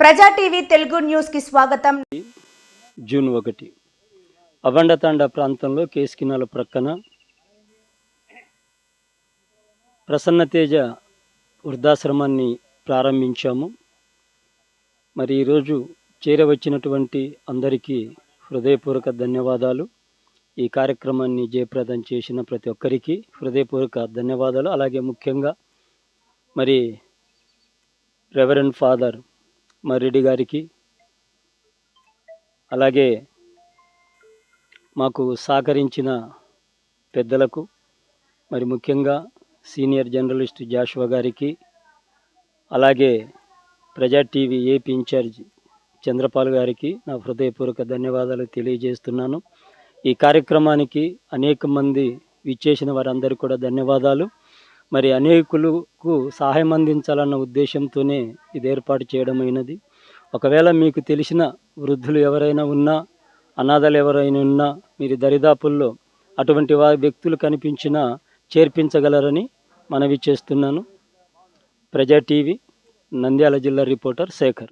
ప్రజా టీవీ తెలుగు న్యూస్కి స్వాగతం. జూన్ ఒకటి. అవండతాండ ప్రాంతంలో కేసుకినాల ప్రక్కన ప్రసన్నతేజ వృద్ధాశ్రమాన్ని ప్రారంభించాము. మరి ఈరోజు చేరవచ్చినటువంటి అందరికీ హృదయపూర్వక ధన్యవాదాలు. ఈ కార్యక్రమాన్ని జయప్రదం చేసిన ప్రతి ఒక్కరికి హృదయపూర్వక ధన్యవాదాలు. అలాగే ముఖ్యంగా మరి రెవరెండ్ ఫాదర్ మర్రెడ్డి గారికి. అలాగే మాకు సహకరించిన పెద్దలకు మరి ముఖ్యంగా సీనియర్ జర్నలిస్ట్ జాషువా గారికి అలాగే ప్రజా టీవీ ఏపీ ఇన్ఛార్జ్ చంద్రపాల్ గారికి నా హృదయపూర్వక ధన్యవాదాలు తెలియజేస్తున్నాను. ఈ కార్యక్రమానికి అనేక మంది విచ్చేసిన వారందరికీ కూడా ధన్యవాదాలు. మరి అనేకులు అనేకులకు సహాయం అందించాలన్న ఉద్దేశంతోనే ఇది ఏర్పాటు చేయడమైనది ఒకవేళ మీకు తెలిసిన వృద్ధులు ఎవరైనా ఉన్నా అనాథలు ఎవరైనా ఉన్నా మీరు దరిదాపుల్లో అటువంటి వారి వ్యక్తులు కనిపించినా చేర్పించగలరని మనవి చేస్తున్నాను. ప్రజా టీవీ నంద్యాల జిల్లా రిపోర్టర్ శేఖర్.